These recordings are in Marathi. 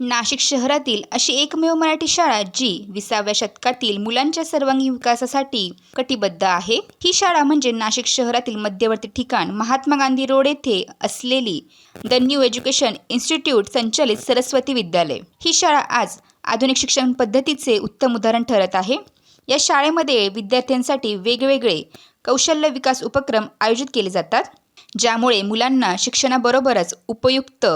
नाशिक शहरातील अशी एकमेव मराठी शाळा जी विसाव्या शतकातील मुलांच्या सर्वांगीण विकासासाठी कटिबद्ध आहे. ही शाळा म्हणजे नाशिक शहरातील मध्यवर्ती ठिकाण महात्मा गांधी रोड येथे असलेली द न्यू एज्युकेशन इन्स्टिट्यूट संचालित सरस्वती विद्यालय. ही शाळा आज आधुनिक शिक्षण पद्धतीचे उत्तम उदाहरण ठरत आहे. या शाळेमध्ये विद्यार्थ्यांसाठी वेगवेगळे कौशल्य विकास उपक्रम आयोजित केले जातात ज्यामुळे मुलांना शिक्षणाबरोबरच उपयुक्त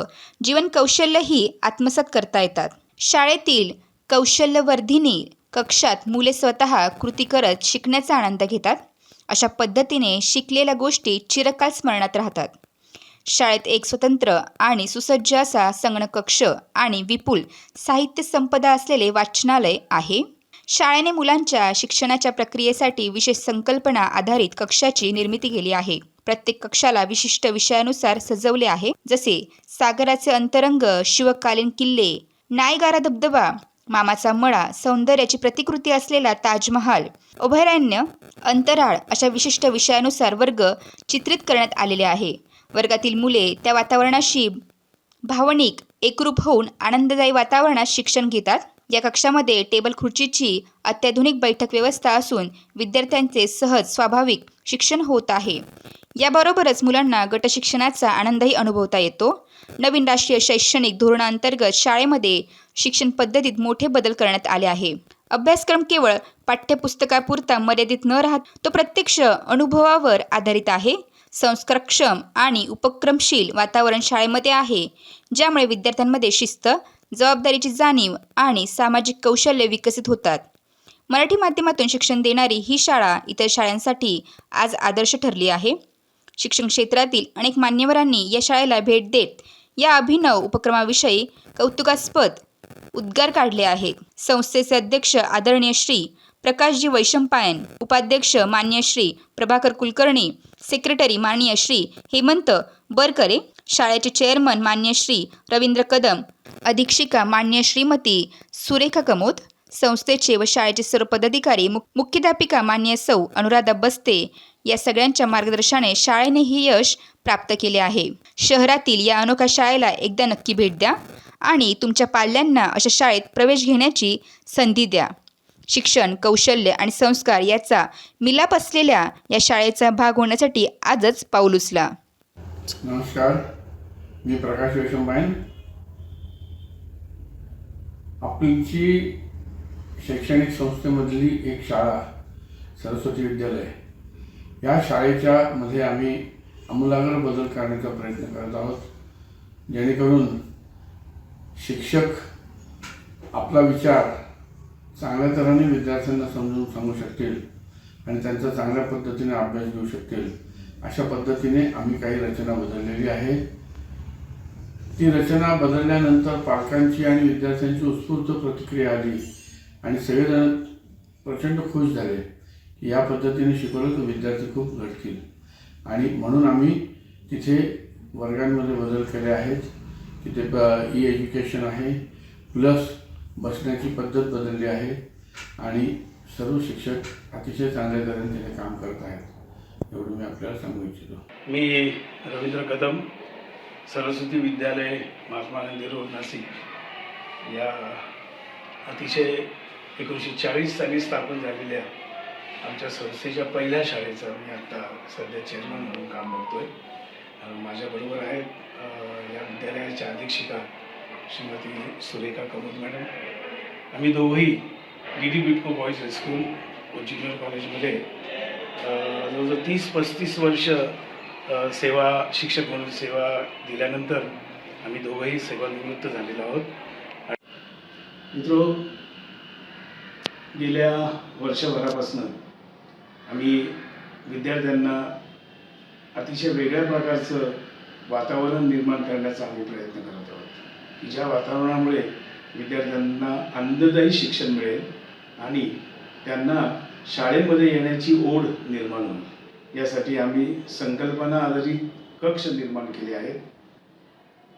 जीवन कौशल्यही आत्मसात करता येतात. शाळेतील कौशल्यवर्धिनी कक्षात मुले स्वतः कृती करत शिकण्याचा आनंद घेतात. अशा पद्धतीने शिकलेल्या गोष्टी चिरकाल स्मरणात राहतात. शाळेत एक स्वतंत्र आणि सुसज्ज असा संगणक कक्ष आणि विपुल साहित्य संपदा असलेले वाचनालय आहे. शाळेने मुलांच्या शिक्षणाच्या प्रक्रियेसाठी विशेष संकल्पना आधारित कक्षाची निर्मिती केली आहे. प्रत्येक कक्षाला विशिष्ट विषयानुसार सजवले आहे. जसे सागराचे अंतरंग शिवकालीन किल्ले नायगारा धबधबा मामाचा मळा सौंदर्याची प्रतिकृती असलेला ताजमहाल अभयारण्य अंतराळ अशा विशिष्ट विषयानुसार वर्ग चित्रित करण्यात आलेले आहे. वर्गातील मुले त्या वातावरणाशी भावनिक एकरूप होऊन आनंददायी वातावरणात शिक्षण घेतात. या कक्षामध्ये टेबल खुर्चीची अत्याधुनिक बैठक व्यवस्था असून विद्यार्थ्यांचे सहज स्वाभाविक शिक्षण होत आहे. याबरोबरच मुलांना गटशिक्षणाचा आनंदही अनुभवता येतो. नवीन राष्ट्रीय शैक्षणिक धोरणांतर्गत शाळेमध्ये शिक्षण पद्धतीत मोठे बदल करण्यात आले आहे. अभ्यासक्रम केवळ पाठ्यपुस्तकापुरता मर्यादित न राहत तो प्रत्यक्ष अनुभवावर आधारित आहे. संस्कारक्षम आणि उपक्रमशील वातावरण शाळेमध्ये आहे ज्यामुळे विद्यार्थ्यांमध्ये शिस्त जबाबदारीची जाणीव आणि सामाजिक कौशल्य विकसित होतात. मराठी माध्यमातून शिक्षण देणारी ही शाळा इतर शाळांसाठी आज आदर्श ठरली आहे. शिक्षण क्षेत्रातील अनेक मान्यवरांनी या शाळेला भेट देत या अभिनव उपक्रमाविषयी कौतुकास्पद उद्गार काढले आहेत. संस्थेचे अध्यक्ष आदरणीय श्री प्रकाशजी वैशंपायन उपाध्यक्ष मान्य श्री प्रभाकर कुलकर्णी सेक्रेटरी माननीय श्री हेमंत बरकरे शाळेचे चेअरमन मान्य श्री रवींद्र कदम अधीक्षिका मान्य श्रीमती सुरेखा कमोद संस्थेचे व शाळेचे सर्व पदाधिकारी मुख्याध्यापिका मान्य सौ अनुराधा बस्ते या सगळ्यांच्या मार्गदर्शनाने शाळेने हे यश प्राप्त केले आहे. शहरातील या अनोख्या शाळेला एकदा नक्की भेट द्या आणि तुमच्या पाल्यांना अशा शाळेत प्रवेश घेण्याची संधी द्या. शिक्षण कौशल्य आणि संस्कार याचा मिलाप असलेल्या या शाळेचा भाग होण्यासाठी आजच पाऊल उचला. नमस्कार. मी प्रकाश वेशंबाईन आपलीची शैक्षणिक संस्थेमधली एक शाळा सरस्वती विद्यालय. या शाळेच्या मध्ये आम्ही आमूलाग्र बदल करण्याचा प्रयत्न करत आहोत. जेणेकरून शिक्षक आपला विचार चांगल्या तऱ्हेने विद्यार्थ्यांना समजून सांगू शकतील आणि त्यांचा चांगल्या पद्धतीने अभ्यास घेऊ शकतील अशा पद्धतीने आम्ही काही रचना बदललेली आहे. ती रचना बदलल्यानंतर पालकांची आणि विद्यार्थ्यांची उत्स्फूर्त प्रतिक्रिया आली आणि सगळेजण प्रचंड खुश झाले की या पद्धतीने शिकवलं तर विद्यार्थी खूप घडतील आणि म्हणून आम्ही तिथे वर्गांमध्ये बदल केले आहेत. तिथे ई एज्युकेशन आहे. प्लस बसण्याची पद्धत बदलली आहे आणि सर्व शिक्षक अतिशय चांगल्या तऱ्हेने तिथे काम करत आहेत. एवढं मी आपल्याला सांगू इच्छितो. मी रवींद्र कदम सरस्वती विद्यालय महात्मा गांधी रोड नाशिक. या अतिशय एकोणीसशे चाळीस साली स्थापन झालेल्या आमच्या संस्थेच्या पहिल्या शाळेचं मी आत्ता सध्या चेअरमन म्हणून काम बघतो आहे माझ्याबरोबर आहेत या विद्यालयाच्या अधीक्षिका श्रीमती सुरेखा कमोद मॅडम. आम्ही दोघंही D D Bytco boys high school व ज्युनियर कॉलेजमध्ये जवळजवळ तीस पस्तीस वर्ष सेवा शिक्षक म्हणून सेवा दिल्यानंतर आम्ही दोघंही सेवानिवृत्त झालेलो आहोत. मित्रो गेल्या वर्षभरापासून आम्ही विद्यार्थ्यांना अतिशय वेगळ्या प्रकारचं वातावरण निर्माण करण्याचा आम्ही प्रयत्न करत आहोत. ज्या वातावरणामुळे विद्यार्थ्यांना आनंददायी शिक्षण मिळेल आणि त्यांना शाळेमध्ये येण्याची ओढ निर्माण होईल. यासाठी आम्ही संकल्पना आधारित कक्ष निर्माण केले आहेत.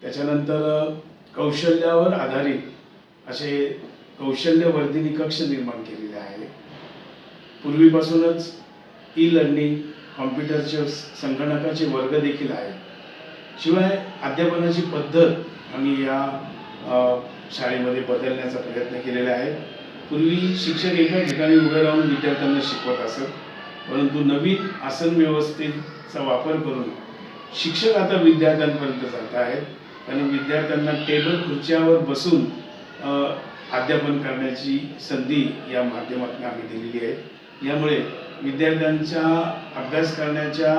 त्याच्यानंतर कौशल्यावर आधारित असे कौशल्यवर्धिनी कक्ष निर्माण केलेले आहे पूर्वीपासूनच ई लर्निंग कॉम्प्युटरचे संगणकाचे वर्ग देखील आहेत. शिवाय अध्यापनाची पद्धत आम्ही या शाळेमध्ये बदलण्याचा प्रयत्न केलेला आहे. पूर्वी शिक्षक एका ठिकाणी उभे राहून विद्यार्थ्यांना शिकवत असत परंतु नवीन आसन व्यवस्थेचा वापर करून शिक्षक आता विद्यार्थ्यांपर्यंत जात आहेत. कारण विद्यार्थ्यांना टेबल खुर्च्यावर बसून अध्यापन करण्याची संधी या माध्यमातून आम्ही दिलेली आहे. यामुळे विद्यार्थ्यांच्या अभ्यास करण्याच्या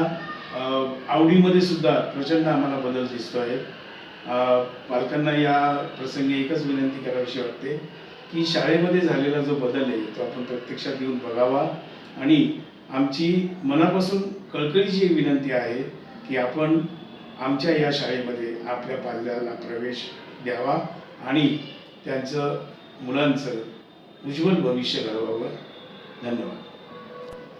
आवडीमध्ये सुद्धा प्रचंड आम्हाला बदल दिसतो आहे पालकांना या प्रसंगी एकच विनंती करावीशी वाटते की शाळेमध्ये झालेला जो बदल आहे तो आपण प्रत्यक्षात येऊन बघावा. आणि आमची मनापासून कळकळीची एक विनंती आहे की आपण आमच्या या शाळेमध्ये आपल्या पाल्याला प्रवेश द्यावा आणि त्यांचं मुलांचं उज्ज्वल भविष्य घडवावं. धन्यवाद.